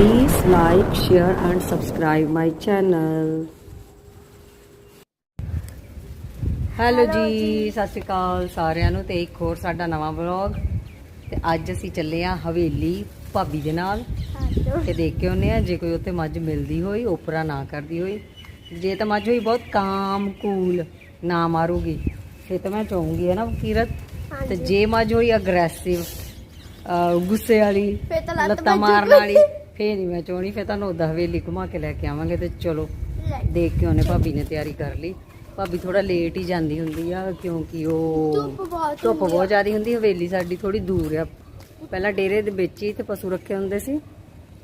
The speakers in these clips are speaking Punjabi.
Please like, share and subscribe my channel. Hello ji ਸਤਿ ਸ਼੍ਰੀ ਅਕਾਲ ਸਾਰਿਆਂ ਨੂੰ ਤੇ ਇੱਕ ਹੋਰ ਸਾਡਾ ਨਵਾਂ ਵਲੌਗ ਤੇ ਅੱਜ ਅਸੀਂ ਚੱਲੇ ਆ ਹਵੇਲੀ ਭਾਬੀ ਦੇ ਨਾਲ। ਤੇ ਦੇਖ ਕੇ ਆਉਂਦੇ ਆ ਜੇ ਕੋਈ ਉੱਥੇ ਮੱਝ ਮਿਲਦੀ ਹੋਈ ਓਪਰਾ ਨਾ ਕਰਦੀ ਹੋਈ। ਜੇ ਤਾਂ ਮੱਝ ਹੋਈ ਬਹੁਤ ਕਾਮ ਕੂਲ ਨਾ ਮਾਰੂਗੀ। ਫੇ ਤਾਂ ਮੈਂ ਚਾਹੂੰਗੀ ਹੈ ਨਾ ਕੀਰਤ? ਤੇ ਜੇ ਮੱਝ ਹੋਈ ਅਗਰੈਸਿਵ ਗੁੱਸੇ ਵਾਲੀ ਲੱਤ। ਮਾਰਨ ਵਾਲੀ ਫੇ ਨਹੀਂ ਮੈਂ ਚਾਹਣੀ ਫੇ ਤੁਹਾਨੂੰ ਉਹਦਾ ਹਵੇਲੀ ਘੁਮਾ ਕੇ ਲੈ ਕੇ ਆਵਾਂਗੇ ਤੇ ਚਲੋ ਦੇਖ ਕੇ ਉਹਨੇ ਭਾਬੀ ਨੇ ਤਿਆਰੀ ਕਰ ਲਈ। ਭਾਬੀ ਥੋੜਾ ਲੇਟ ਹੀ ਜਾਂਦੀ ਹੁੰਦੀ ਆ ਕਿਉਂਕਿ ਉਹ ਧੁੱਪ ਬਹੁਤ ਜ਼ਿਆਦਾ ਹੁੰਦੀ ਹਵੇਲੀ ਸਾਡੀ ਥੋੜੀ ਦੂਰ ਆ। ਪਹਿਲਾਂ ਡੇਰੇ ਦੇ ਵਿੱਚ ਹੀ ਤੇ ਪਸ਼ੂ ਰੱਖੇ ਹੁੰਦੇ ਸੀ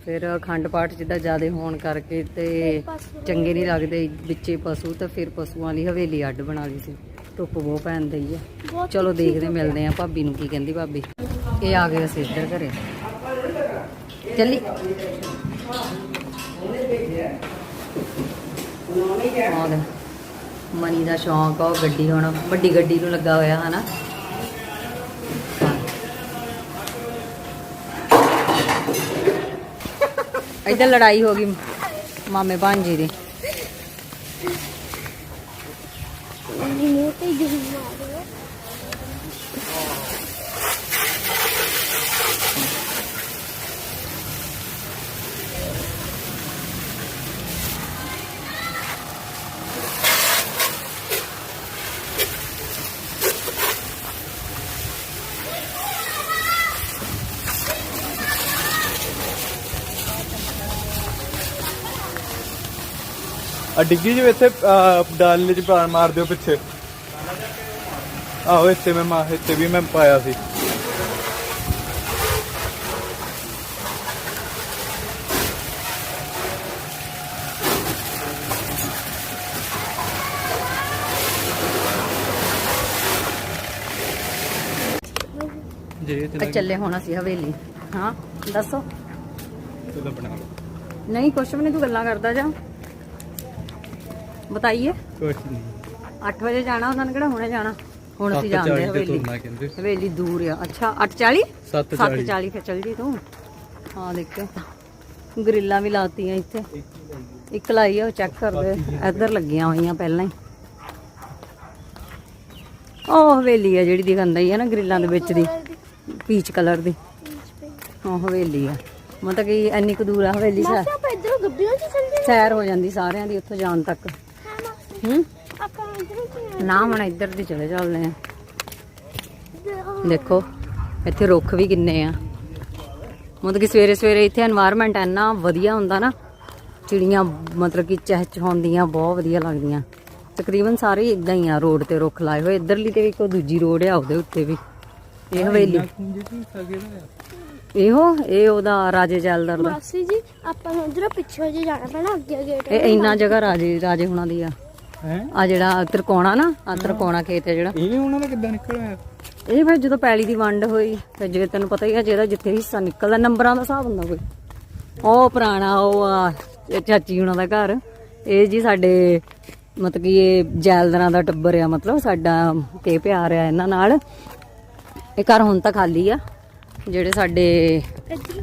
ਫਿਰ ਅਖੰਡ ਪਾਠ ਜਿੱਦਾਂ ਜ਼ਿਆਦਾ ਹੋਣ ਕਰਕੇ ਤੇ ਚੰਗੇ ਨਹੀਂ ਲੱਗਦੇ ਵਿੱਚੇ ਪਸ਼ੂ ਤਾਂ ਫਿਰ ਪਸ਼ੂਆਂ ਲਈ ਹਵੇਲੀ ਅੱਡ ਬਣਾ ਲਈ ਸੀ। ਧੁੱਪ ਬਹੁਤ ਪੈਂਦੀ ਆ। ਚਲੋ ਦੇਖਦੇ ਮਿਲਦੇ ਆ ਭਾਬੀ ਨੂੰ ਕੀ ਕਹਿੰਦੀ ਭਾਬੀ। ਇਹ ਆ ਗਏ ਅਸੀਂ ਇੱਧਰ ਘਰੇ। ਚੱਲੀ। ਆ ਮਨੀ ਦਾ ਸ਼ੌਂਕ ਆ, ਉਹ ਗੱਡੀ ਹੁਣ ਵੱਡੀ ਗੱਡੀ ਨੂੰ ਲੱਗਾ ਹੋਇਆ, ਹਨਾ? ਇੱਧਰ ਲੜਾਈ ਹੋ ਗਈ ਮਾਮੇ ਭਾਂਜੀ ਦੀ ਇੰਨੀ ਮੂੰਹ ਤੇ ਜਹੀ ਮਾਰ ਰਿਹਾ ਆ ਡਿੱਗੀ ਜਿਵੇਂ ਇੱਥੇ ਡਾਲੇ ਚ ਪਾਣ ਮਾਰ ਦਿਓ ਪਿੱਛੇ। ਆਹੋ ਇੱਥੇ ਮੈਂ ਮਾ ਇੱਥੇ ਵੀ ਮੈਂ ਪਾਇਆ ਸੀ। ਜੇ ਤੇ ਚੱਲੇ ਹੁਣ ਅਸੀਂ ਹਵੇਲੀ। ਹਾਂ ਦੱਸੋ। ਤੇ ਬਣਾ ਲਓ ਨਹੀਂ ਕੁਛ ਵੀ ਨਹੀਂ ਤੂੰ ਗੱਲਾਂ ਕਰਦਾ ਜਾ। ਬਤਾਈਏ? ਕੁਛ ਨਹੀਂ। 8 ਵਜੇ ਜਾਣਾ ਉਹਨਾਂ ਨੇ ਕਿਹੜਾ? ਹੁਣੇ ਜਾਣਾ। ਹੁਣ ਅਸੀਂ ਜਾਂਦੇ ਆ ਹਵੇਲੀ। ਕਹਿੰਦੇ। ਹਵੇਲੀ ਦੂਰ ਆ। ਅੱਛਾ 8:40 7:40 7:40 ਫਿਰ ਚੱਲ ਜੀ ਤੂੰ। ਹਾਂ ਦੇਖ ਗਰਿੱਲਾਂ ਵੀ ਲਾਤੀਆਂ ਇੱਥੇ। ਇੱਕ ਲਾਈ ਆ ਉਹ ਚੈੱਕ ਕਰਦੇ ਇੱਧਰ ਲੱਗੀਆਂ ਹੋਈਆਂ ਪਹਿਲਾਂ ਹੀ। ਉਹ ਹਵੇਲੀ ਆ ਜਿਹੜੀ ਦਿਖਾਉਂਦਾ ਹੀ ਆ ਨਾ ਗਰਿੱਲਾਂ ਦੇ ਵਿੱਚ ਦੀ। ਪੀਚ ਕਲਰ ਦੀ। ਉਹ ਹਵੇਲੀ ਆ। ਮਤਲਬ ਕਿ ਇੰਨੀ ਕੁ ਦੂਰ ਆ ਹਵੇਲੀ। ਸਾ ਮਾਸਾ ਆਪਾਂ ਇਧਰੋਂ ਗੱਡੀਆਂ ਚ ਚੱਲਦੇ ਸੈਰ ਹੋ ਜਾਂਦੀ ਸਾਰਿਆਂ ਦੀ ਉੱਥੋਂ ਜਾਣ ਤੱਕ। ਨਾ ਹੁਣ ਇੱਧਰ ਦੀ ਚਲੇ ਚੱਲਦੇ ਆ। ਦੇਖੋ। ਇੱਥੇ ਰੁੱਖ ਵੀ ਕਿੰਨੇ ਆ। ਮਤਲਬ ਕਿ ਸਵੇਰੇ ਸਵੇਰੇ ਇੱਥੇ এনवायरमेंट ਇੰਨਾ ਵਧੀਆ ਹੁੰਦਾ ਨਾ ਚਿੜੀਆਂ ਮਤਲਬ ਕਿ ਚਹਿਚਹਾਉਂਦੀਆਂ ਬਹੁਤ ਵਧੀਆ ਲੱਗਦੀਆਂ। ਤਕਰੀਬਨ ਸਾਰੇ ਇਦਾਂ ਹੀ ਆ ਰੋਡ ਤੇ ਰੁੱਖ ਲਾਏ ਹੋਏ। ਇੱਧਰ ਲਈ ਤੇ ਵੀ ਕੋਈ ਦੂਜੀ ਰੋਡ ਆ ਉਹਦੇ ਉੱਤੇ ਵੀ। ਇਹ ਹਵੇਲੀ। ਇਹੋ ਇਹ ਉਹਦਾ ਰਾਜੇ ਜੈਲਦਾਰ ਦਾ। ਮਾਸੀ ਜੀ ਆਪਾਂ ਉਧਰ ਪਿੱਛੇ ਜੇ ਜਾਣਾ ਪੈਣਾ ਅੱਗੇ ਗੇਟ ਇਹ ਇੰਨਾ ਜਗ੍ਹਾ ਰਾਜੇ ਰਾਜੇ ਹੁਣਾਂ ਦੀ ਆ। ਹੈ? ਆ ਜਿਹੜਾ ਤਰਕੋਣਾ ਨਾ ਆ ਤਰਕੋਣਾ ਖੇਤ ਹੈ ਜਿਹੜਾ। ਇਹ ਉਹਨਾਂ ਦਾ ਕਿੱਦਾਂ ਨਿਕਲਿਆ ਇਹ ਫਿਰ ਜਦੋਂ ਪੈਲੀ ਦੀ ਵੰਡ ਹੋਈ ਤੇ ਜੇ ਤੈਨੂੰ ਪਤਾ ਹੀ ਆ ਜਿਹਦਾ ਜਿੱਥੇ ਹਿੱਸਾ ਨਿਕਲਦਾ ਨੰਬਰਾਂ ਦਾ ਹਿਸਾਬ ਹੁੰਦਾ ਕੋਈ। ਉਹ ਪੁਰਾਣਾ ਉਹ ਆ ਚਾਚੀ ਹੁਣਾਂ ਦਾ ਘਰ। ਇਹ ਜੀ ਸਾਡੇ ਮਤਲਬ ਕਿ ਇਹ ਜੈਲਦਾਰਾਂ ਦਾ ਟੱਬਰ ਆ ਮਤਲਬ ਸਾਡਾ ਤੇ ਪਿਆਰ ਆ ਇਹਨਾਂ ਨਾਲ। ਇਹ ਘਰ ਹੁਣ ਤਾਂ ਖਾਲੀ ਆ। ਜਿਹੜੇ ਸਾਡੇ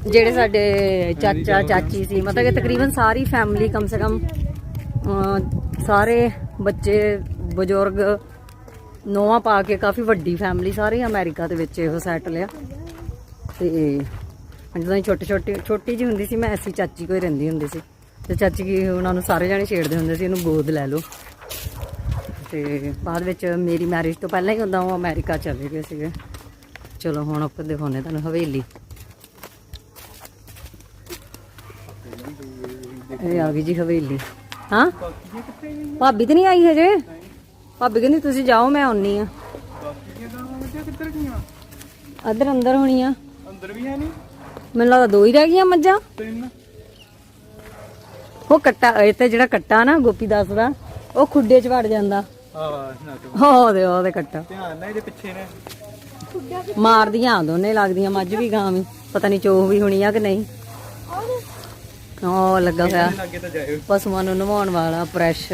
ਜਿਹੜੇ ਸਾਡੇ ਚਾਚਾ ਚਾਚੀ ਸੀ ਮਤਲਬ ਕਿ ਤਕਰੀਬਨ ਸਾਰੀ ਫੈਮਿਲੀ ਕਮ ਸੇ ਕਮ ਸਾਰੇ ਬੱਚੇ, ਬਜ਼ੁਰਗ ਨੋਆ ਪਾ ਕੇ ਕਾਫੀ ਵੱਡੀ ਫੈਮਿਲੀ ਸਾਰੀ ਅਮਰੀਕਾ ਦੇ ਵਿੱਚ ਇਹੋ ਸੈਟਲ ਆ। ਤੇ ਜਦੋਂ ਛੋਟੀ ਛੋਟੀ ਛੋਟੀ ਜੀ ਹੁੰਦੀ ਸੀ, ਮੈਂ ਐਸੀ ਚਾਚੀ ਕੋਈ ਰਹਿੰਦੀ ਹੁੰਦੀ ਸੀ। ਤੇ ਚਾਚੀ ਕੀ ਉਹਨਾਂ ਨੂੰ ਸਾਰੇ ਜਾਣੇ ਛੇੜਦੇ ਹੁੰਦੇ ਸੀ ਇਹਨੂੰ ਗੋਦ ਲੈ ਲਓ। ਤੇ ਬਾਅਦ ਵਿੱਚ ਮੇਰੀ ਮੈਰਿਜ ਤੋਂ ਪਹਿਲਾਂ ਹੀ ਹੁੰਦਾ ਉਹ ਅਮਰੀਕਾ ਚਲੇ ਗਏ ਸੀਗੇ। ਚਲੋ, ਹੁਣ ਆਪਾਂ ਦਿਖਾਉਂਦੇ ਤੁਹਾਨੂੰ ਹਵੇਲੀ। ਇਹ ਆ ਗਈ ਜੀ ਹਵੇਲੀ। ਹਾਂ? ਭਾਬੀ ਤੇ ਨਹੀਂ ਆਈ ਹਜੇ? ਭਾਬੀ ਕਹਿੰਦੀ ਤੁਸੀਂ ਜਾਓ, ਮੈਂ ਆਉਣੀ ਆ। ਕਿੱਧਰ ਅੰਦਰ ਹੋਣੀ ਆ। ਅੰਦਰ ਵੀ ਹੈ ਨਹੀਂ ਮੈਨੂੰ ਲੱਗਦਾ ਦੋ ਹੀ ਰਹਿ ਗਈਆਂ ਮੱਝਾਂ। ਤਿੰਨ ਉਹ ਕੱਟਾ, ਇਹ ਤੇ ਜਿਹੜਾ ਕੱਟਾ ਨਾ ਗੋਪੀ ਦਾਸ ਦਾ, ਉਹ ਖੁੱਡੇ 'ਚ ਵੜ ਜਾਂਦਾ। ਆ ਨਾ ਉਹਦੇ ਉਹਦੇ ਕੱਟਾ। ਧਿਆਨ ਨਾਲ ਇਹਦੇ ਪਿੱਛੇ ਨੇ ਮਾਰਦੀਆਂ ਦੋਨੇ ਲੱਗਦੀਆਂ, ਮੱਝ ਵੀ ਗਾਂ ਵੀ। ਪਤਾ ਨਹੀਂ ਚੋਹ ਵੀ ਹੋਣੀ ਆ ਕਿ ਨਹੀਂ। ਉਹ ਲੱਗਾ ਹੋਇਆ। ਪਸ਼ੂਆਂ ਨੂੰ ਨਵਾਉਣ ਵਾਲਾ ਫਰੈਸ਼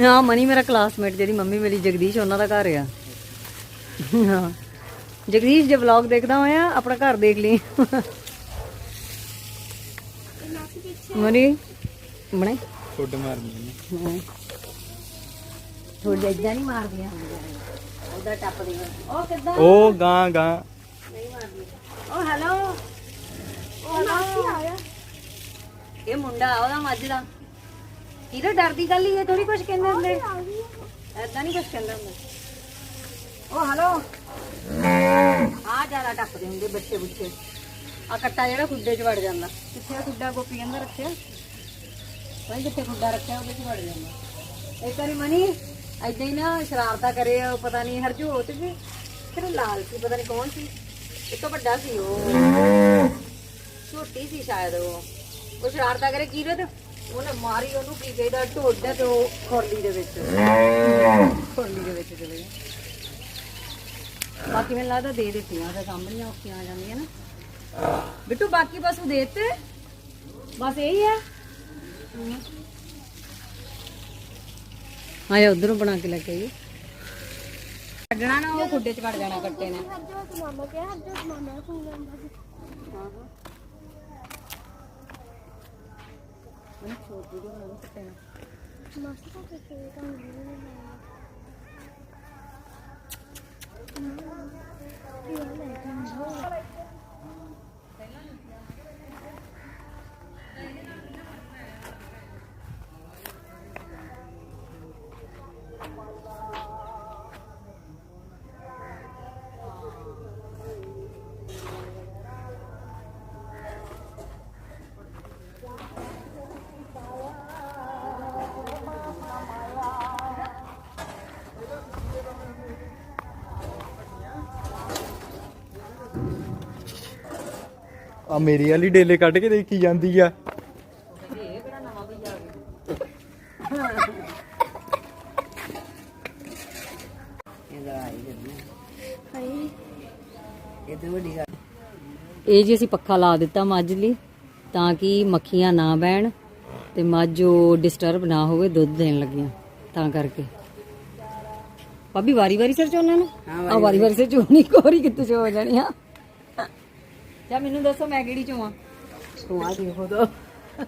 ਹਾਂ ਮਨੀ ਮੇਰਾ ਕਲਾਸਮੇਟ ਜਿਹੜੀ ਮੰਮੀ ਮੇਰੀ ਜਗਦੀਸ਼ ਉਹਨਾਂ ਦਾ ਘਰ ਆ। ਹਾਂ। ਜਗਦੀਸ਼ ਜੇ ਵਲੌਗ ਦੇਖਦਾ ਹੋਇਆ ਆਪਣਾ ਘਰ ਦੇਖ ਲਈ। ਮਰੀ ਬਣੇ। ਫੁੱਡ ਮਾਰਨੀ ਨੇ ਥੋੜੀ ਇਦਾਂ ਨਹੀਂ ਮਾਰਦੀਆਂ। ਉਹਦਾ ਟੱਪਦੀਆਂ ਉਹ ਕਿੱਦਾਂ? ਉਹ ਗਾਂ ਗਾਂ। ਉਹ ਹੈਲੋ ਉਹ ਮਾਸੀ ਆ ਗਿਆ ਇਹ ਮੁੰਡਾ ਆ, ਉਹਦਾ ਮੱਝ ਦਾ। ਕਿਹਦਾ ਡਰਦੀ ਗੱਲ ਹੀ ਹੈ ਥੋੜੀ ਕੁਝ ਕਹਿੰਦੇ ਹੁੰਦੇ। ਐਦਾਂ ਨਹੀਂ ਕੁਝ ਕਹਿੰਦਾ ਹੁੰਦਾ। ਉਹ ਹੈਲੋ ਆ ਜ਼ਿਆਦਾ ਟੱਪਦੇ ਹੁੰਦੇ ਬੱਚੇ ਬੁੱਚੇ। ਆ ਕੱਟਾ ਜਿਹੜਾ ਖੁੱਡੇ 'ਚ ਵੜ ਜਾਂਦਾ। ਕਿੱਥੇ ਆ ਖੁੱਡਾ ਗੋਪੀ ਕਹਿੰਦਾ ਰੱਖਿਆ? ਭਾਈ ਜਿੱਥੇ ਖੁੱਡਾ ਰੱਖਿਆ, ਉਹਦੇ 'ਚ ਵੜ ਜਾਂਦਾ। ਇੱਕ ਵਾਰੀ ਮਨੀ, ਏਦਾਂ ਹੀ ਨਾ ਸ਼ਰਾਰਤਾਂ ਕਰੇ, ਉਹ ਪਤਾ ਨਹੀਂ ਹਰਜੋਤ ਵੀ, ਫਿਰ ਲਾਲ ਸੀ, ਪਤਾ ਨਹੀਂ ਕੌਣ ਸੀ। ਇੱਕ ਵੱਡਾ ਸੀ ਉਹ। ਛੋਟੀ ਸੀ ਸ਼ਾਇਦ ਉਹ। ਉਹ ਸ਼ਰਾਰਤਾਂ ਕਰੇ ਕੀਰਤ ਉਹਨੇ ਮਾਰੀ ਉਹਨੂੰ ਕੀ ਕਹਿੰਦਾ? ਢੋਡਾ ਤੇ ਉਹ ਖੋਲੀ ਦੇ ਵਿੱਚ। ਖੋਲੀ ਦੇ ਵਿੱਚ ਚਲੇ ਗਿਆ ਬਾਕੀ ਮੈਨੂੰ ਲੱਗਦਾ ਦੇ ਦਿੱਤੀਆਂ ਤੇ ਸਾਹਮਣੇ ਔਖੀਆਂ ਆ ਜਾਂਦੀਆਂ ਨਾ। ਬਿੱਟੂ ਬਾਕੀ ਬਸ ਉਹ ਦਿੱਤੇ? ਬਸ ਇਹੀ ਹੈ। ਆਇਆ ਉਧਰੋਂ ਬਣਾ ਕੇ ਲੈ ਕੇ ਆਈ। ਕੱਢਣਾ ਨਾ ਉਹ ਖੁੱਡੇ ਚ ਵੜ ਜਾਣਾ ਕੱਟੇ ਨੇ। ਹਰਜੋਤ ਮਾਮਾ ਕਿਹਾ ਹਰਜੋਤ ਮਾਮਾ ਕੋਲ ਜਾਂਦਾ ਸੀ ਮਾਸੀ ਦਾ ਕਿੱਥੇ ਕੰਮ ਨਹੀਂ ਆ ਮੇਰੀ ਵਾਲੀ ਡੇਲੇ ਕੱਢ ਕੇ ਦੇਖੀ ਜਾਂਦੀ ਆ। ਇਹ ਜੀ ਅਸੀਂ ਪੱਖਾ ਲਾ ਦਿੱਤਾ ਮੱਝ ਲਈ ਤਾਂ ਕਿ ਮੱਖੀਆਂ ਨਾ ਬਹਿਣ ਤੇ ਮੱਝ ਉਹ ਡਿਸਟਰਬ ਨਾ ਹੋਵੇ ਦੁੱਧ ਦੇਣ ਲੱਗੀਆਂ ਤਾਂ ਕਰਕੇ। ਭਾਬੀ ਵਾਰੀ ਵਾਰੀ ਸਿਰ ਚੋਣਾ ਨਾ? ਆ ਵਾਰੀ ਵਾਰੀ ਸਿਰ ਚੋਣੀ ਕੋਰੀ ਕਿੱਥੇ ਚੋ ਹੋ ਜਾਣੀ ਆ? ਜਾਂ ਮੈਨੂੰ ਦੱਸੋ ਮੈਂ ਕਿਹੜੀ ਤੂੰ ਆ? ਦੇਖੋ ਤੋ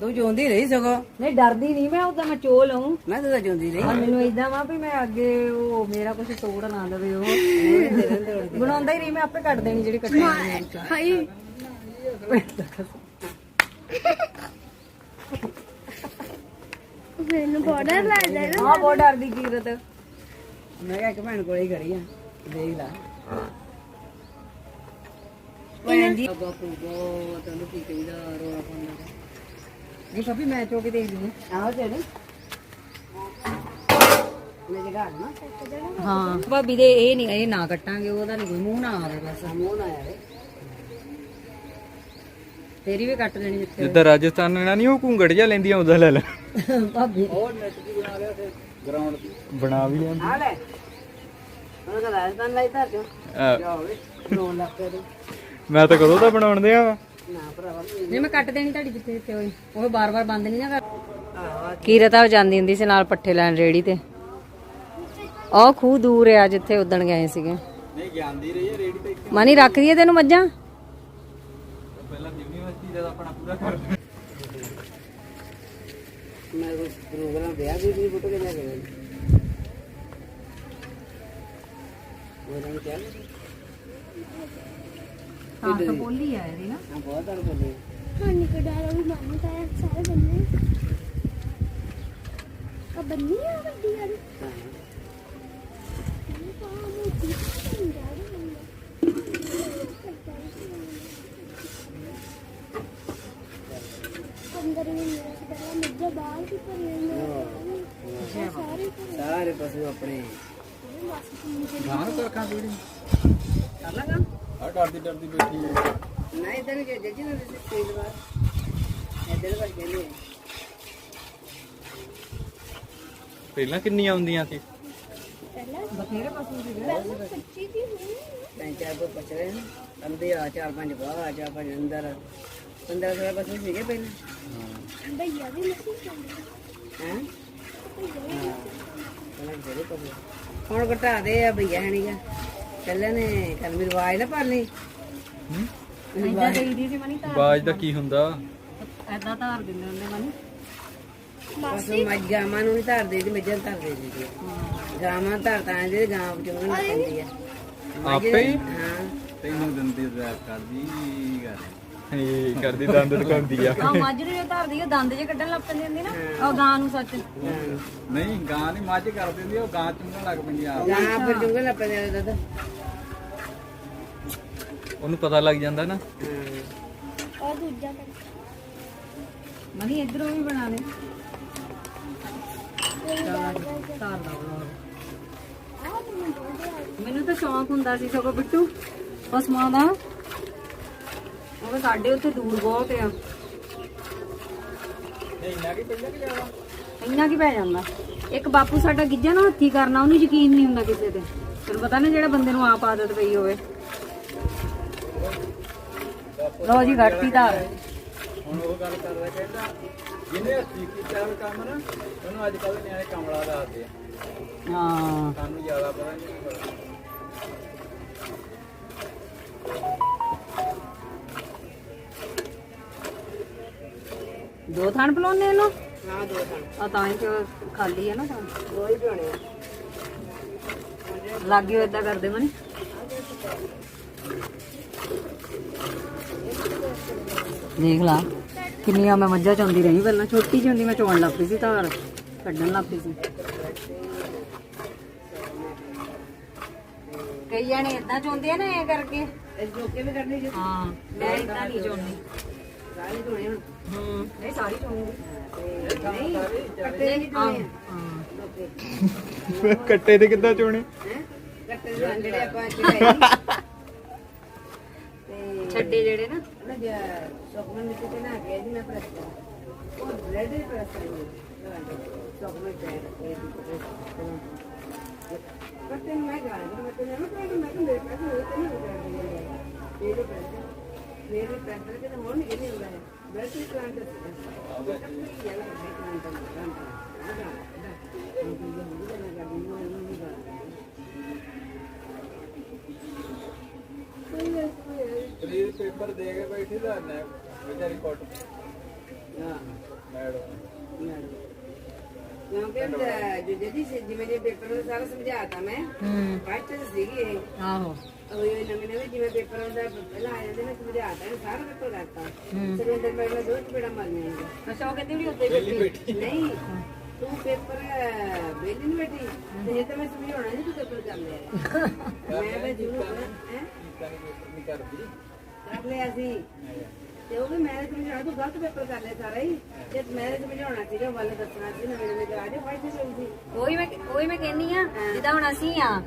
ਤੂੰ ਜਿਉਂਦੀ ਰਹੀ ਸਗੋ। ਨਹੀਂ ਡਰਦੀ ਨਹੀਂ ਮੈਂ ਉਦਾਂ ਮੈਂ ਚੋ ਲਊਂ। ਮੈਂ ਤਾਂ ਜਿਉਂਦੀ ਰਹੀ। ਆ ਮੈਨੂੰ ਇਦਾਂ ਵਾ ਵੀ ਮੈਂ ਅੱਗੇ ਉਹ ਮੇਰਾ ਕੁਝ ਤੋੜ ਨਾ ਦੇਵੇ ਉਹ। ਬਣਾਉਂਦਾ ਹੀ ਨਹੀਂ ਮੈਂ ਆਪੇ ਕੱਟ ਦੇਣੀ ਜਿਹੜੀ ਕੱਟਣੀ ਹੈ। ਹਾਈ। ਮੈਨੂੰ ਬਾਰਡਰ ਲੱਗਦਾ ਹੈ ਆ ਬਹੁਤ ਡਰਦੀ ਕੀਰਤ। ਮੈਂ ਕਿਹਾ ਇੱਕ ਭੈਣ ਕੋਲੇ ਹੀ ਖੜੀ ਆ। ਦੇਖ ਲੈ। ਜੀ ਬਾਪੂ ਬੋ ਤੈਨੂੰ ਕੀ ਕਹੀਦਾ ਰੋਣਾ ਪਾਉਂਦਾ ਜੀ ਭਾਬੀ ਮੈਂ ਚੋ ਕੇ ਦੇਖ ਲਈ ਆਹੋ ਤੇਰੇ ਮੇਰੇ ਘਰ ਨਾ ਹਾਂ। ਭਾਬੀ ਦੇ ਇਹ ਨਹੀਂ ਇਹ ਨਾ ਕੱਟਾਂਗੇ ਉਹਦਾ ਨਹੀਂ ਕੋਈ ਮੂੰਹ ਨਾ ਆਵੇ ਬਸ। ਮੂੰਹ ਨਾ ਆਇਆ ਤੇਰੀ ਵੀ ਕੱਟ ਦੇਣੀ ਜਿੱਥੇ ਜਿੱਦਾਂ ਰਾਜਸਥਾਨ ਨਾਲ ਨਹੀਂ ਉਹ ਘੁੰਗੜ ਜਿਹਾ ਲੈਂਦੀਆਂ ਉਹਦਾ ਲੈ ਲੈ। ਭਾਬੀ। ਬਣਾ ਵੀ। ਲਿਆ। ਆ ਲੈ। ਉਹਨਾਂ ਦਾ ਰਾਜਸਥਾਨ ਲਈ ਧਰ ਜੋ ਆ, ਨੋ ਲੱਖ ਤੇ। ਮੈਂ ਤਾਂ ਕਦੋਂ ਦਾ ਬਣਾਉਣ ਆ ਨਾ ਭਰਾਵਾ। ਨਹੀਂ ਮੈਂ ਕੱਟ ਦੇਣੀ ਤੁਹਾਡੀ ਜਿੱਥੇ ਜਿੱਥੇ ਹੋਈ। ਉਹ ਬਾਰ-ਬਾਰ ਬੰਦ ਨਹੀਂ ਨਾ ਕਰ ਆਹ ਕੀਰਤਾ ਜਾਂਦੀ ਹੁੰਦੀ ਸੀ ਨਾਲ ਪੱਠੇ ਲੈਣ ਰੇੜੀ ਤੇ। ਉਹ ਖੂਹ ਦੂਰ ਆ ਜਿੱਥੇ ਉਦਣ ਗਏ ਸੀਗੇ। ਨਹੀਂ ਜਾਂਦੀ ਰਹੀ ਹੈ ਰੇੜੀ ਤੇ ਮਨੀ ਰੱਖ ਦਈਏ ਤੈਨੂੰ ਮੱਝਾਂ? ਪਹਿਲਾਂ ਯੂਨੀਵਰਸਿਟੀ ਦਾ ਆਪਣਾ ਪੂਰਾ ਕਰ ਮੈਂ ਕੋਈ ਪ੍ਰੋਗਰਾਮ ਵਿਆਹ ਵੀ ਨਹੀਂ ਬੁੱਟ ਕੇ ਜਾ ਕੇ ਗਈ ਉਹ ਰੰਗ ਚੱਲ ਹਾਂ ਤਾਂ ਬੋਲੀ ਆ ਇਹਦੀ ਨਾ। ਆ ਬਹੁਤ ਅੜ ਬੋਲੀ। ਹਾਨੀ ਕਡਾਰਾ ਵੀ ਤਾਂ ਹੈ, ਸਾਰੇ ਬੰਨੇ। ਆ ਬੰਨੀ ਆ ਵੱਡੀ ਵਾਲੀ ਹਾਂ ਪਾ ਮੋਤੀ ਸਮਝਾ ਦੇ ਅੰਦਰ ਵੀ ਮੇਰਾ ਕਡਾਰਾ ਮੁੱਝਾ ਬਾਹਰ ਵੀ ਭਰੇ ਨੇ ਸਾਰੇ ਭਰੇ ਸਾਰੇ ਪਸ਼ੂ ਆਪਣੇ ਗਾਂ ਕਰ ਖਾ ਬੀੜੀ ਕਰ ਲਗਾ ਆ ਡਰਦੀ ਡਰਦੀ ਬੈਠੀ ਹੈ ਨਹੀਂ ਤੈਨੂੰ ਜੇ ਜੱਜੀ ਨਾ ਦਿੱਤੇ ਤੇਲ ਬਾਅਦ ਇਹਦੇ ਬਾਅਦ ਕਹਿੰਦੇ ਪਹਿਲਾਂ ਕਿੰਨੀਆਂ ਹੁੰਦੀਆਂ ਸੀ? ਪਹਿਲਾਂ ਬਥੇਰੇ ਪਸ਼ੂ ਸੀ ਪਹਿਲਾਂ ਸੱਚੀ ਦੀ ਹੋਈ ਤਿੰਨ ਚਾਰ ਕੋ ਪਚਰੇ ਨੇ। ਅੰਦੇ ਆ ਚਾਰ ਪੰਜ ਬਾਹਰ ਚਾਰ ਪੰਜ ਅੰਦਰ ਪੰਦਰਾਂ ਸੋਲਾਂ ਪਸ਼ੂ ਸੀਗੇ ਪਹਿਲਾਂ। ਭਈਆ ਵੀ ਨਹੀਂ ਖਾਂਦੇ ਹੈ? ਪਹਿਲਾਂ ਜਿਹੜੇ ਪਸ਼ੂ? ਹੁਣ ਘਟਾ ਦੇ ਆ ਭਈਆ ਹਣੀਗਾ ਪਹਿਲਾਂ ਨੇ ਕੱਲ ਮੇਰੀ ਆਵਾਜ਼ ਨਾ ਭਰਨੀ ਇੰਦਾ ਦੇਈਦੀ ਸੀ ਮਨੀ ਤਾਂ ਬਾਜ ਦਾ ਕੀ ਹੁੰਦਾ ਐਦਾਂ ਧਾਰ ਦਿੰਦੇ ਹੁੰਦੇ ਮਨੀ। ਉਹ ਮੱਝ ਗਾਵਾਂ ਨੂੰ ਨਹੀਂ ਧਰਦੇ ਦੀ ਮੱਝਾਂ ਨੂੰ ਧਰਦੇ ਜੀ ਜੀ ਗਾਵਾਂ ਧਰ ਤਾਂ ਜੇ ਗਾਂ ਚੁੰਗਣ ਲੱਗ ਪੈਂਦੀ ਆ। ਆਪੇ ਹੀ? ਹਾਂ। ਤੈਨੂੰ ਦੰਦੀ ਦਾ ਕਰਦੀ ਗੱਲ ਇਹ ਕਰਦੀ ਦੰਦ ਦਿਖਾਉਂਦੀ ਆ। ਆ ਮੱਝ ਨੂੰ ਜੋ ਧਰਦੀ ਉਹ ਦੰਦ ਜੇ ਕੱਢਣ ਲੱਗ ਪੈਂਦੀ ਹੁੰਦੀ ਨਾ ਉਹ ਗਾਂ ਨੂੰ ਸੱਚ। ਨਹੀਂ ਗਾਂ ਨਹੀਂ ਮੱਝ ਕਰ ਦਿੰਦੀ ਉਹ ਗਾਂ ਚੁੰਗਣ ਲੱਗ ਪੈਂਦੀ ਆ। ਗਾਂ ਫਿਰ ਚੁੰਗਣ ਲੱਗ ਪੈਂਦੀ ਆ ਦੁੱਧ ਉਹਨੂੰ ਪਤਾ ਲੱਗ ਜਾਂਦਾ ਨਾ। ਹਾਂ। ਔਰ ਦੂਜਾ ਕਰ। ਮਨੀ ਇਧਰੋਂ ਵੀ ਬਣਾ ਲੈ हाँ, ਦਾ ਵਲੋਗ ਮੈਨੂੰ ਤਾਂ ਸ਼ੌਂਕ ਹੁੰਦਾ ਸੀ ਸਗੋਂ ਬਿੱਟੂ ਪਸਮਾਂ ਦਾ। ਉਹ ਸਾਡੇ ਉੱਥੇ ਦੂਰ ਬਹੁਤ ਆ। ਇੰਨਾ ਕੀ ਪੈ ਜਾਂਦਾ? ਇੱਕ ਬਾਪੂ ਸਾਡਾ ਗਿੱਜਾ ਨਾ ਹੱਥੀ ਕਰਨਾ ਉਹਨੂੰ ਯਕੀਨ ਨਹੀਂ ਹੁੰਦਾ ਕਿਸੇ ਤੇ। ਤੈਨੂੰ ਪਤਾ ਨਾ ਜਿਹੜਾ ਬੰਦੇ ਨੂੰ ਆਪ ਆਦਤ ਪਈ ਹੋਵੇ। ਲੋ ਜੀ ਘੱਟੀ ਧਾਰ। ਹੁਣ ਉਹ ਗੱਲ ਕਰਦਾ ਕਹਿੰਦਾ ਜਿਹਨੇ ਹੱਥੀ ਕੀਤਾ ਉਹ ਕੰਮ ਨਾ ਉਹਨੂੰ ਅੱਜ ਕੱਲ ਨਿਆਣੇ ਕਮਲਾ ਦੱਸਦੇ ਆ। ਹਾਂ। ਸਾਨੂੰ ਜ਼ਿਆਦਾ ਪਤਾ ਨਹੀਂ। ਪਤਾ ਦੋ ਥਣ ਪਲਾਉਨੇ ਇਹਨੂੰ? ਹਾਂ ਦੋ ਥਣ। ਆ ਤਾਂ ਹੀ ਉਹ ਖਾਲੀ ਹੈ ਨਾ ਤਾਂ। ਦੋ ਹੀ ਪਿਆਉਣੇ ਆ। ਲਾਗੇ ਇਦਾਂ ਕਰਦੇ ਮਨੀ। ਦੇਖ ਲਾ। ਕਿੰਨੀਆਂ ਮੈਂ ਮੱਝਾਂ ਚੋਂਦੀ ਰਹੀ ਪਹਿਲਾਂ ਛੋਟੀ ਜਿਹੀ ਹੁੰਦੀ ਮੈਂ ਚੋਣ ਲੱਗ ਪਈ ਸੀ ਧਾਰ ਕੱਢਣ ਲੱਗ ਪਈ ਸੀ। ਕਈ ਜਾਣੇ ਇਦਾਂ ਚੋਂਦੇ ਆ ਨਾ ਐ ਕਰਕੇ। ਇਹ ਜੋਕੇ ਵੀ ਕਰਨੇ ਜੀ ਹਾਂ ਮੈਂ ਇਦਾਂ ਨਹੀਂ ਚੋਂਦੀ। ਸਾਰੀ ਧੋਣੇ ਹੁਣ ਹੂੰ। ਇਹ ਸਾਰੀ ਚੋਂਦੀ ਤੇ ਨਹੀਂ ਕੱਟੇ ਨਹੀਂ ਧੋਣੇ ਹਾਂ। ਕੱਟੇ ਤੇ ਕਿੱਦਾਂ ਚੋਣੇ? ਕੱਟੇ ਦੇ ਜਿਹੜੇ ਆਪਾਂ ਚੜਾਈ ਤੇ ਛੱਡੇ ਜਿਹੜੇ ਨਾ ਨਾ ਜੇ ਸੁਖਮਨ ਵਿੱਚ ਤੇ ਨਾ ਗਿਆ ਸਰੀਰ ਪੇਪਰ ਦੇ ਕੇ ਬੈਠੀ ਦਾ ਨਾ ਵਿਚਾਰੀ ਕੋਟ ਹਾਂ। ਮੈਡਮ। ਕਿਉਂਕਿ ਜੋ ਜਦੀ ਸੀ ਜਿਵੇਂ ਜੇ ਪੇਪਰ ਨੂੰ ਸਾਰਾ ਸਮਝਾਤਾ ਮੈਂ ਫਸਟ ਸੀਗੀ। ਇਹ ਆਹੋ। ਉਹ ਇਹ ਨਵੇਂ ਨਵੇਂ ਜਿਵੇਂ ਪੇਪਰ ਹੁੰਦਾ ਪਹਿਲਾਂ ਆ ਜਾਂਦੇ ਨੇ ਸਮਝਾਤਾ ਸਾਰਾ ਪੇਪਰ ਕਰਤਾ। ਸੁਰਿੰਦਰ ਮੈਡਮ ਦੋ ਚਪੇੜਾ ਮਾਰੀਆਂ। ਅੱਛਾ ਉਹ ਕਹਿੰਦੀ ਵੀ ਉੱਤੇ ਬੈਠੀ। ਨਹੀਂ ਤੂੰ ਪੇਪਰ ਬੇਲੀ ਨਹੀਂ ਬੈਠੀ? ਤੇ ਇਹ ਤਾਂ ਮੈਂ ਸਮਝਾਉਣਾ ਨਹੀਂ ਤੂੰ ਪੇਪਰ ਕਰ ਲਿਆ ਮੈਂ ਵੀ ਜ਼ਰੂਰ ਹੈ? ਨਹੀਂ ਕਰਦੀ। ਕਰ ਲਿਆ ਸੀ। ਤੇ ਉਹ ਵੀ ਮੈਂ ਸਮਝਾਉਣਾ ਤੂੰ ਗਲਤ ਪੇਪਰ ਕਰ ਲਿਆ ਸਾਰਾ ਹੀ। ਤੇ ਮੈਂ ਸਮਝਾਉਣਾ ਸੀਗਾ ਵੱਲ ਦੱਸਣਾ ਸੀ ਨਵੇਂ ਨਵੇਂ ਜਾ ਰਹੇ ਫਾਇਦੇ ਹੋਈ ਸੀ। ਉਹੀ ਮੈਂ ਉਹੀ ਮੈਂ ਕਹਿੰਨੀ ਆ ਜਿੱਦਾਂ ਹੁਣ ਅਸੀਂ ਆ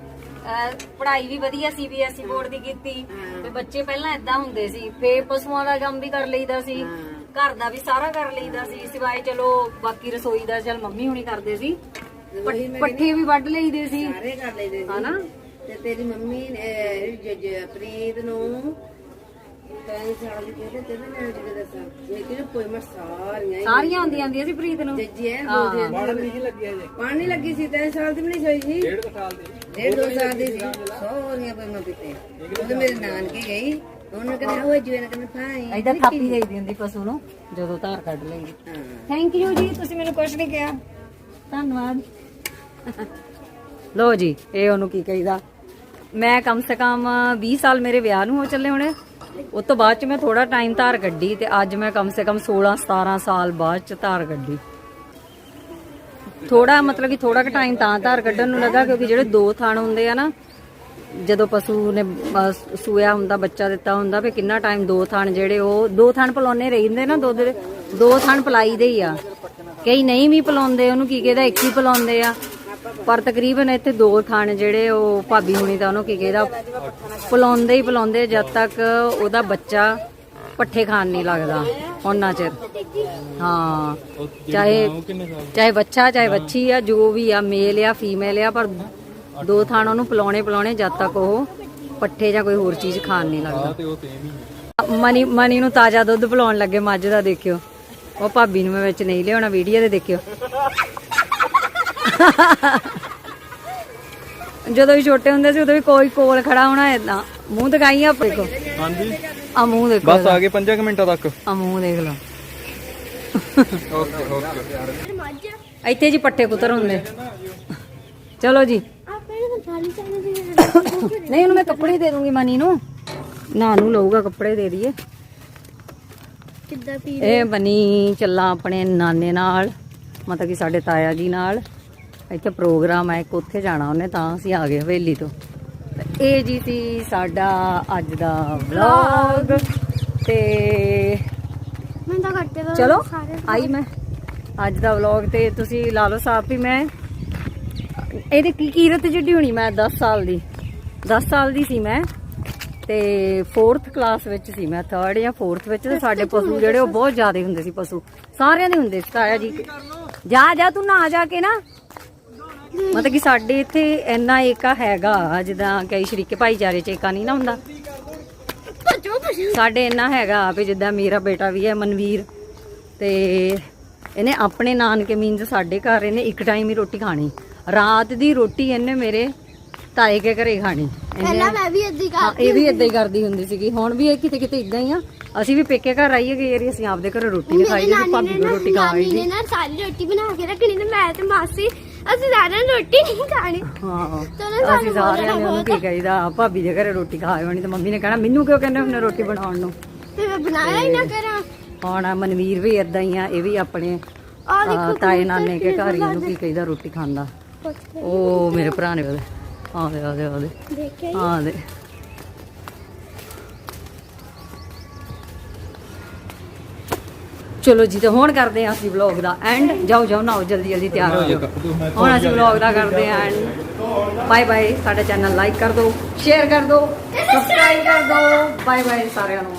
ਪੜ੍ਹਾਈ ਵੀ ਵਧੀਆ ਸੀਬੀਐਸਈ ਬੋਰਡ ਦੀ ਕੀਤੀ। ਤੇ ਬੱਚੇ ਪਹਿਲਾਂ ਇਦਾਂ ਹੁੰਦੇ ਸੀ ਫੇ ਪਸ਼ੂਆਂ ਦਾ ਕੰਮ ਵੀ ਕਰ ਲਈਦਾ ਸੀ ਘਰ ਦਾ ਵੀ ਸਾਰਾ ਕਰ ਲਈਦਾ ਸੀ ਸਿਵਾਏ ਚਲੋ ਬਾਕੀ ਰਸੋਈ ਦਾ ਚਲ ਮੰਮੀ ਹੁਣੀ ਕਰਦੇ ਸੀ। ਪੱਠੇ ਵੀ ਵੱਢ ਲਈਦੇ ਸੀ। ਸਾਰੇ ਕਰ ਲਈਦੇ ਸੀ। ਹਨਾ? ਤੇ ਤੇਰੀ ਮੰਮੀ ਨੇ ਪ੍ਰੀਤ ਨੂੰ ਸਾਰੀਆਂ ਹੀ ਸਾਰੀਆਂ ਆਉਂਦੀਆਂ ਆਉਂਦੀਆਂ ਸੀ ਪ੍ਰੀਤ ਨੂੰ? ਜੱਜੀ ਐ ਦੋ ਦਿਨ ਪੜਨ ਨਹੀਂ ਲੱਗਿਆ ਜੇ ਪਾਣੀ ਲੱਗੀ ਸੀ ਤਿੰਨ ਸਾਲ ਦੀ ਵੀ ਨਹੀਂ ਸੋਈ ਸੀ। ਡੇਢ ਕੁ ਸਾਲ ਦੀ। ਡੇਢ ਦੋ ਸਾਲ ਦੀ ਸੀ। ਸੋਰੀਆਂ ਪਰ ਮੈਂ ਪਿੱਤੇ ਉਹ ਤੇ ਮੇਰੇ ਨਾਨਕੇ ਗਈ। ਉਹਨੇ ਕਹਿੰਦੇ ਉਹ ਜੁਏ ਨੇ ਕਹਿੰਦੇ ਭਾਈ ਇਦਾਂ ਥਾਪੀ ਦੇਈਦੀ ਹੁੰਦੀ ਪਸ਼ੂ ਨੂੰ ਜਦੋਂ ਧਾਰ ਕੱਢ ਲੈਂਦੀ। ਹਾਂ। ਥੈਂਕ ਯੂ ਜੀ ਤੁਸੀਂ ਮੈਨੂੰ ਕੁਝ ਨਹੀਂ ਕਿਹਾ। ਧੰਨਵਾਦ। ਲੋ ਜੀ ਇਹ ਉਹਨੂੰ ਕੀ ਕਹੀਦਾ? ਮੈਂ ਕਮ ਸੇ ਕਮ 20 ਸਾਲ ਮੇਰੇ ਵਿਆਹ ਨੂੰ ਹੋ ਚੱਲੇ ਹੋਣੇ। ਉਸ ਤੋਂ ਬਾਅਦ ਚ ਮੈਂ ਥੋੜਾ ਟਾਈਮ ਧਾਰ ਕੱਢੀ ਤੇ ਅੱਜ ਮੈਂ ਕਮ ਸੇ ਕਮ 16 17 ਸਾਲ ਬਾਅਦ ਚ ਧਾਰ ਕੱਢੀ। ਥੋੜਾ ਮਤਲਬ ਕਿ ਥੋੜਾ ਕੁ ਟਾਈਮ ਤਾਂ ਧਾਰ ਕੱਢਣ ਨੂੰ ਲੱਗਾ ਕਿਉਂਕਿ ਜਿਹੜੇ ਦੋ ਥਣ ਹੁੰਦੇ ਆ ਨਾ ਜਦੋਂ ਪਸ਼ੂ ਨੇ ਅਹ, ਸੂਇਆ ਹੁੰਦਾ ਬੱਚਾ ਦਿੱਤਾ ਹੁੰਦਾ ਵੀ ਕਿੰਨਾ ਟਾਈਮ ਦੋ ਥਣ ਜਿਹੜੇ ਉਹ ਦੋ ਥਣ ਪਲਾਉਣੇ ਰਹਿੰਦੇ ਨਾ ਦੁੱਧ ਦੇ ਦੋ ਥਣ ਪਲਾਈ ਦੇ ਹੀ ਆ। ਕਈ ਨਹੀਂ ਵੀ ਪਲਾਉਂਦੇ ਉਹਨੂੰ ਕੀ ਕਹਿੰਦਾ ਇੱਕ ਹੀ ਪਲਾਉਂਦੇ ਆ। ਪਰ ਤਕਰੀਬਨ ਇੱਥੇ ਦੋ ਥਣ ਜਿਹੜੇ ਉਹ ਭਾਬੀ ਹੁਣੀ ਤਾਂ ਉਹਨੂੰ ਕੀ ਕਹਿੰਦਾ ਪਲਾਉਂਦੇ ਹੀ ਪਲਾਉਂਦੇ ਜਦ ਤੱਕ ਉਹਦਾ ਬੱਚਾ ਪੱਠੇ ਖਾਣ ਨਹੀਂ ਲੱਗਦਾ ਉਹਨਾਂ ਚਿਰ। ਹਾਂ ਚਾਹੇ ਚਾਹੇ ਬੱਚਾ ਚਾਹੇ ਬੱਚੀ ਆ ਜੋ ਵੀ ਆ ਮੇਲ ਆ ਫੀਮੇਲ ਆ ਪਰ ਦੋ ਥਾਣ ਉਹਨੂੰ ਪਲਾਉਣੇ ਪਲਾਉਣੇ ਜਦ ਤੱਕ ਉਹ ਪੱਠੇ ਜਾਂ ਕੋਈ ਹੋਰ ਚੀਜ਼ ਖਾਣ ਨਹੀਂ ਲੱਗਦਾ। ਮਨੀ ਮਨੀ ਨੂੰ ਤਾਜ਼ਾ ਦੁੱਧ ਪਿਲਾਉਣ ਲੱਗੇ ਮੱਝ ਦਾ ਦੇਖਿਓ। ਉਹ ਭਾਬੀ ਨੂੰ ਮੈਂ ਵਿੱਚ ਨਹੀਂ ਲਿਆਉਣਾ ਵੀਡੀਓ ਦੇ ਦੇਖਿਓ। ਜਦੋਂ ਵੀ ਛੋਟੇ ਹੁੰਦੇ ਸੀ ਉਦੋਂ ਵੀ ਕੋਈ ਕੋਲ ਖੜਾ ਹੋਣਾ ਏਦਾਂ। ਮੂੰਹ ਦਿਖਾਈ ਆ ਦੇਖੋ। ਹਾਂਜੀ। ਆ ਮੂੰਹ ਦੇਖੋ ਬਸ ਆ ਗਏ 5 ਮਿੰਟਾਂ ਤੱਕ। ਆ ਮੂੰਹ ਦੇਖ ਲਓ। Okay okay. ਮੱਝ ਇੱਥੇ ਜੀ ਪੱਟੇ ਪੁੱਤਰ ਹੁੰਦੇ। ਚਲੋ ਜੀ। ਆਪਣੇ ਨਹੀਂ ਉਹਨੂੰ ਮੈਂ ਕੱਪੜੇ ਦੇ ਦੂੰਗੀ ਮਨੀ ਨੂੰ। ਨਾ ਨੂੰ ਲਊਗਾ ਕੱਪੜੇ ਦੇ ਦਈਏ। ਕਿੱਦਾਂ ਪੀ ਇਹ ਬਣੀ ਚੱਲਾਂ ਆਪਣੇ ਨਾਨੇ ਨਾਲ ਮਤਲਬ ਕਿ ਸਾਡੇ ਤਾਇਆ ਜੀ ਨਾਲ। ਇੱਥੇ ਪ੍ਰੋਗਰਾਮ ਹੈ ਇੱਕ ਉੱਥੇ ਜਾਣਾ ਉਹਨੇ ਤਾਂ ਅਸੀਂ ਆ ਗਏ ਹਵੇਲੀ ਤੋਂ। ਇਹ ਜੀ ਸੀ ਸਾਡਾ ਅੱਜ ਦਾ ਵਲੌਗ ਤੇ ਮੈਂ ਤਾਂ ਕੱਟੇ ਵਾ ਚਲੋ ਆਈ ਮੈਂ। ਅੱਜ ਦਾ ਵਲੌਗ ਤੇ ਤੁਸੀਂ ਲਾ ਲਓ ਸਾਫ਼ ਵੀ ਮੈਂ। ਇਹਦੀ ਕੀ ਕੀਰਤ ਜਿੱਡੀ ਹੋਣੀ ਮੈਂ 10 ਸਾਲ ਦੀ। 10 ਸਾਲ ਦੀ ਸੀ ਮੈਂ। ਤੇ 4th ਕਲਾਸ ਵਿੱਚ ਸੀ ਮੈਂ 3rd ਜਾਂ 4th ਵਿੱਚ। ਤੇ ਸਾਡੇ ਪਸ਼ੂ ਜਿਹੜੇ ਉਹ ਬਹੁਤ ਜ਼ਿਆਦਾ ਹੁੰਦੇ ਸੀ ਪਸ਼ੂ। ਸਾਰਿਆਂ ਦੇ ਹੁੰਦੇ ਸੀ ਤਾਇਆ ਜੀ। ਜਾ ਜਾ ਤੂੰ ਨਾ ਜਾ ਕੇ ਨਾ। ਮਤਲਬ ਕਿ ਸਾਡੇ ਇੱਥੇ ਇੰਨਾ ਏਕਾ ਹੈਗਾ ਜਿੱਦਾਂ ਕਈ ਸ਼ਰੀਕੇ ਭਾਈਚਾਰੇ ਚ ਏਕਾ ਨਹੀਂ ਨਾ ਹੁੰਦਾ। ਸਾਡੇ ਇੰਨਾ ਹੈਗਾ ਵੀ ਜਿੱਦਾਂ ਮੇਰਾ ਬੇਟਾ ਵੀ ਹੈ ਮਨਵੀਰ ਤੇ ਇਹਨੇ ਆਪਣੇ ਨਾਨਕੇ ਮੀਨਸ ਸਾਡੇ ਘਰ ਇਹਨੇ ਇੱਕ ਟਾਈਮ ਹੀ ਰੋਟੀ ਖਾਣੀ। ਰਾਤ ਦੀ ਰੋਟੀ ਇਹਨੇ ਮੇਰੇ ਤਾਏ ਕੇ ਘਰੇ ਖਾਣੀ। ਪਹਿਲਾਂ ਮੈਂ ਵੀ ਅੱਧੀ ਹਾਂ ਕਰ ਇਹ ਵੀ ਇਦਾਂ ਹੀ ਕਰਦੀ ਹੁੰਦੀ ਸੀਗੀ। ਹੁਣ ਵੀ ਇਹ ਕਿਤੇ ਕਿਤੇ ਇਦਾਂ ਹੀ ਆ। ਅਸੀਂ ਵੀ ਪੇਕੇ ਘਰ ਆਈਏ ਗਏ ਏਰੀ ਅਸੀਂ ਆਪਦੇ ਘਰੇ ਰੋਟੀ ਨਹੀਂ ਖਾਈ ਜੀ ਭਾਬੀ ਰੋਟੀ ਖਾਈ ਨੇ ਨਾ ਸਾਰੀ ਰੋਟੀ ਬਣਾ ਕੇ ਰੱਖਣੀ ਤੇ ਮੈਂ ਤੇ ਮਾਸੀ ਅਸੀਂ ਨੇ ਰੋਟੀ ਨਹੀਂ ਖਾਣੀ। ਹਾਂ। ਚਲੋ ਸਾਨੂੰ ਅਸੀਂ ਸਾਰਿਆਂ ਨੇ ਉਹਨੂੰ ਕੀ ਕਹੀਦਾ ਭਾਬੀ ਦੇ ਘਰੇ ਰੋਟੀ ਖਾਏ ਹੋਣੀ ਤੇ ਮੰਮੀ ਨੇ ਕਹਿਣਾ ਮੈਨੂੰ ਕਿਉਂ ਕਹਿੰਦੇ ਹੁੰਦੇ ਰੋਟੀ ਬਣਾਉਣ ਨੂੰ? ਤੇ ਮੈਂ ਬਣਾਇਆ ਹੀ ਨਾ ਕਰਾਂ। ਹੁਣ ਮਨਵੀਰ ਵੀ ਇਦਾਂ ਹੀ ਆ ਇਹ ਵੀ ਆਪਣੇ ਆ ਦੇਖੋ ਤਾਏ ਨਾਨੇ ਕੇ ਘਰ ਹੀ ਉਹਨੂੰ ਕੀ ਕਹੀਦਾ ਰੋਟੀ ਖਾਂਦਾ ਉਹ ਮੇਰੇ ਭਰਾ ਨੇ ਉਹਦੇ ਆ ਦੇ ਆ ਦੇ ਆ ਦੇ। ਦੇਖਿਆ ਹੀ। ਚਲੋ ਜੀ, ਤੇ ਹੁਣ ਕਰਦੇ ਹਾਂ ਅਸੀਂ ਵਲੌਗ ਦਾ ਐਂਡ ਜਾਓ ਜਾਓ ਨਾਓ ਜਲਦੀ ਜਲਦੀ ਤਿਆਰ ਹੋ ਜਾਓ। ਹੁਣ ਅਸੀਂ ਵਲੌਗ ਦਾ ਕਰਦੇ ਹਾਂ ਐਂਡ ਬਾਏ ਬਾਏ ਸਾਡਾ ਚੈਨਲ ਲਾਈਕ ਕਰ ਦਿਓ ਸ਼ੇਅਰ ਕਰ ਦਿਓ ਸਬਸਕ੍ਰਾਈਬ ਕਰ ਦਿਓ। ਬਾਏ ਬਾਏ ਸਾਰਿਆਂ ਨੂੰ।